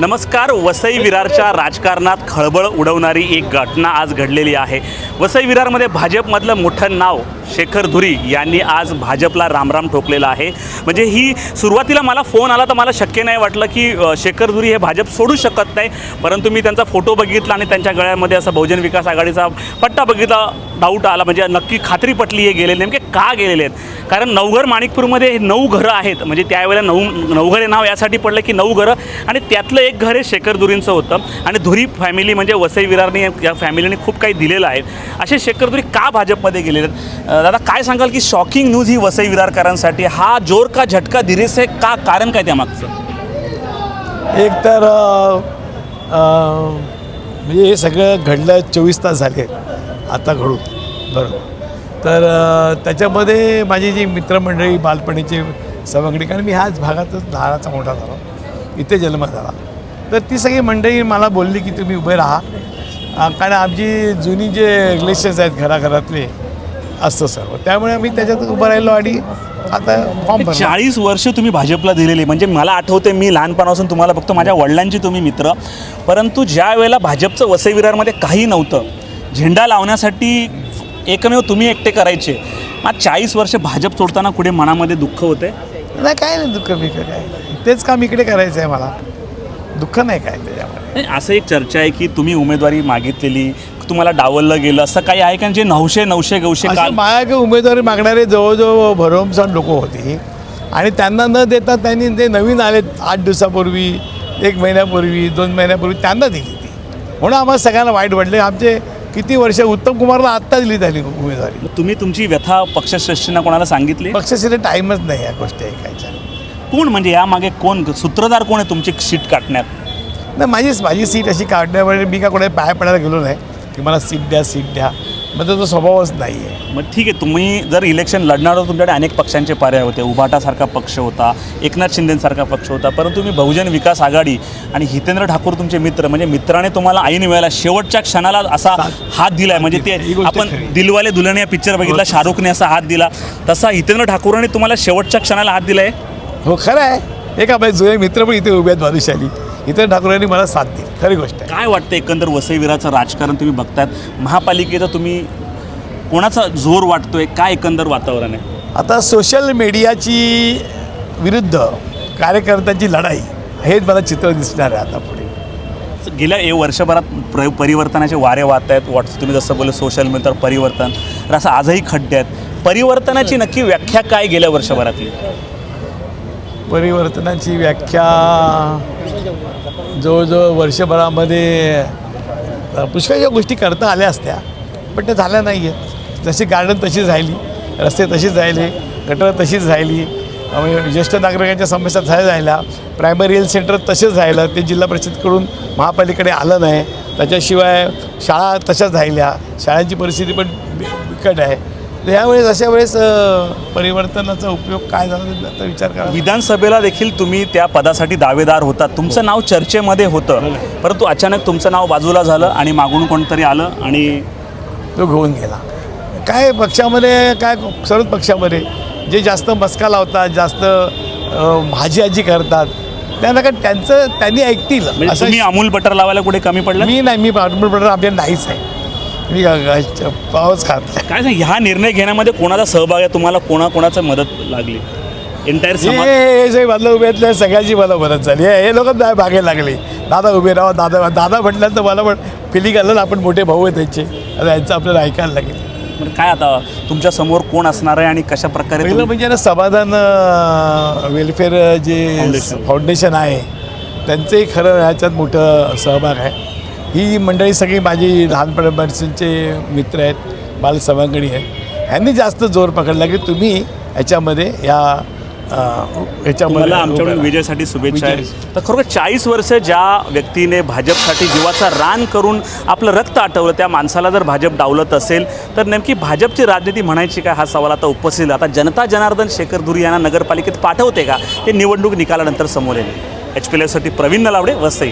नमस्कार वसई विरारच्या राजकारणात खळबळ उडवणारी एक घटना आज घडलेली आहे. वसई विरारमध्ये भाजपमधलं मोठं नाव शेखर धुरी यांनी आज भाजपला रामराम ठोकलेला आहे. म्हणजे ही सुरुवातीला मला फोन आला तर मला शक्य नाही वाटलं की शेखर धुरी हे भाजप सोडू शकत नाही. परंतु मी त्यांचा फोटो बघितला आणि त्यांच्या गळ्यामध्ये असा बहुजन विकास आघाडीचा पट्टा बघितला डाऊट आला. म्हणजे नक्की खात्री पटली हे गेले नेमके का गेलेले आहेत? कारण नवघर माणिकपूरमध्ये हे नऊ घरं आहेत. म्हणजे त्यावेळेला नऊ नवघर हे नाव यासाठी पडलं की नऊ घरं. आणि त्यातलं एक घर हे शेखर धुरींचं होतं. आणि धुरी फॅमिली म्हणजे वसई विरारने या फॅमिलीने खूप काही दिलेलं आहे. असे शेखर धुरी का भाजपमध्ये गेलेले आहेत? दादा काय सांगाल की शॉकिंग न्यूज ही वसई विरारकरांसाठी? हा जोर का झटका धीरेसे का कारण काय त्यामागचं एक तर म्हणजे हे सगळं घडलं चोवीस तास झाले. आता घडू. बरोबर तर त्याच्यामध्ये माझी जी मित्रमंडळी बालपणीचे सवंगडी कारण मी ह्याच भागातच लहानाचा मोठा झाला. इथे जन्म झाला. तर ती सगळी मंडळी मला बोलली की तुम्ही उभे राहा. कारण आमची जुनी जे रिलेशन्स आहेत घराघरातले असतं सर्व. त्यामुळे आम्ही त्याच्यात उभं राहिलो आणि आता फॉर्म चाळीस वर्ष तुम्ही भाजपला दिलेली म्हणजे मला आठवते मी लहानपणापासून तुम्हाला बघतो माझ्या वडिलांची तुम्ही मित्र. परंतु ज्या वेळेला भाजपचं वसई विरारमध्ये काही नव्हतं झेंडा लावण्यासाठी एकमेव तुम्ही एकटे करायचे. मग चाळीस वर्ष भाजप सोडताना कुठे मनामध्ये दुःख होते नाही काय नाही दुःख बिक काय तेच काम इकडे करायचं आहे मला. दुःख नाही काय त्याच्यामध्ये? नाही, असं एक चर्चा आहे की तुम्ही उमेदवारी मागितलेली तुम्हाला डावललं गेलं असं काही आहे का? जे नऊशे नऊशे गवशे अशी काल माझ्याकडे उमेदवारी मागणारे जवळजवळ भरमसाठ लोक होती. आणि त्यांना न देता त्यांनी ते नवीन आलेत आठ दिवसापूर्वी एक महिन्यापूर्वी दोन महिन्यापूर्वी त्यांना दिली ती. म्हणून आम्हाला सगळ्यांना वाईट वाटले. आमचे किती वर्ष उत्तम कुमारला आत्ता दिली त्यांनी उमेदवारी. तुम्ही तुमची व्यथा पक्षश्रेष्ठींना कोणाला सांगितली? पक्षाचे टाईमच नाही या गोष्टी ऐकायच्या. कोण म्हणजे यामागे कोण? सूत्रधार कोण आहे तुमची सीट काटण्यात नाही माझी माझी सीट अशी काढण्यामुळे मी का कोणाला पाया पडायला गेलो नाही. की मला सीट द्या सीट द्या. मग तो स्वभावच नाही आहे मग ठीक आहे तुम्ही जर इलेक्शन लढणार तुमच्याकडे अनेक पक्षांचे पर्याय होते. उभाटासारखा पक्ष होता एकनाथ शिंदेसारखा पक्ष होता. परंतु तुम्ही बहुजन विकास आघाडी आणि हितेंद्र ठाकूर तुमचे मित्र म्हणजे मित्राने तुम्हाला ऐन वेळेला शेवटच्या क्षणाला असा हात दिलाय. म्हणजे ही ते आपण. दिलवाले दुल्हन या पिक्चर बघितला शाहरुखने असा हात दिला. तसा हितेंद्र ठाकूरांनी तुम्हाला शेवटच्या क्षणाला हात दिलाय? हो खरं आहे. एका माझे जुने मित्र पण इथे उभे आहेत भानुशाली इतर ठाकूरांनी मला साथ दिली. खरी गोष्ट आहे. काय वाटतं एकंदर वसई विराचं राजकारण तुम्ही बघतायत? महापालिकेचं तुम्ही कोणाचा जोर वाटतोय? काय एकंदर वातावरण आहे? आता सोशल मीडियाची विरुद्ध कार्यकर्त्यांची लढाई हेच मला चित्र दिसणार आहे आता पुढे. गेल्या ए वर्षभरात प्र परिवर्तनाचे वारे वाहत आहेत. व्हॉट्स तुम्ही जसं बोलले सोशल मीडियावर परिवर्तन. तर असं आजही खड्डे आहेत. परिवर्तनाची नक्की व्याख्या काय गेल्या वर्षभरातली? परिवर्तनाची व्याख्या. जवळजवळ वर्षभरामध्ये पुष्कळच्या गोष्टी करता आल्या असत्या पण त्या झाल्या नाही आहेत जशी गार्डन तशीच राहिली रस्ते तशीच राहिले गटर तशीच राहिली ज्येष्ठ नागरिकांच्या समस्या झाल्या राहिल्या प्रायमरी हेल्थ सेंटर तसेच राहिलं ते जिल्हा परिषदकडून महापालिकेकडे आलं नाही. त्याच्याशिवाय शाळा तशाच राहिल्या शाळांची परिस्थिती पण बिकट आहे. तर यावेळेस अशा वेळेस परिवर्तनाचा उपयोग काय झाला विचार करा. विधानसभेला देखील तुम्ही त्या पदासाठी दावेदार होता तुमचं नाव चर्चेमध्ये होतं परंतु अचानक तुमचं नाव बाजूला झालं आणि मागून कोणतरी आलं आणि तो घेऊन गेला. काय पक्षामध्ये काय सर्वच पक्षामध्ये जे जास्त मस्का लावतात जास्त भाजी आजी करतात त्यांना काय त्यांचं त्यांनी ऐकतील. म्हणजे असं तुम्ही अमूल बटर लावायला कुठे कमी पडलं? मी नाही मी पाठबळ आमच्या नाहीच आहे. मी गा- पावच खात नाही. काय सांग ह्या निर्णय घेण्यामध्ये कोणाचा सहभाग आहे? तुम्हाला कोणा कोणाचं मदत लागली? एंटायर हे समाज हे जे मला उभे आहेत सगळ्यांची मला मदत झाली. हे हे लोक भागे लागले. दादा उभे राहा दादा दादा म्हटल्यानंतर मला पण फिलिंग आलं ना आपण मोठे भाऊ आहेत त्यांचे. आता यांचं आपल्याला ऐकायला लागेल. बरं, काय आता? तुमच्यासमोर कोण असणार आहे आणि कशा प्रकारे पहिलं तुम्ही- म्हणजे ना समाधान वेलफेअर जे. फाउंडेशन आहे त्यांचंही खरं ह्याच्यात मोठं सहभाग आहे. ही मंडळी सगळी माझी लहानपणापासूनचे मित्र आहेत बाल सवंगडी आहेत ह्यांनी जास्त जोर पकडला की तुम्ही ह्याच्यामध्ये या मला आमच्याकडून. विजयासाठी शुभेच्छा आहेत विजय. तर खरोखर चाळीस वर्ष ज्या व्यक्तीने भाजपसाठी जीवाचा रान करून आपलं रक्त आटवलं त्या माणसाला जर भाजप डावलत असेल तर नेमकी भाजपची राजनीती म्हणायची काय हा सवाल आता उपस्थित आहे. आता जनता जनार्दन शेखर धुरी यांना नगरपालिकेत पाठवते का हे निवडणूक निकालानंतर समोर येईल एच पी प्रवीण नलावडे वसई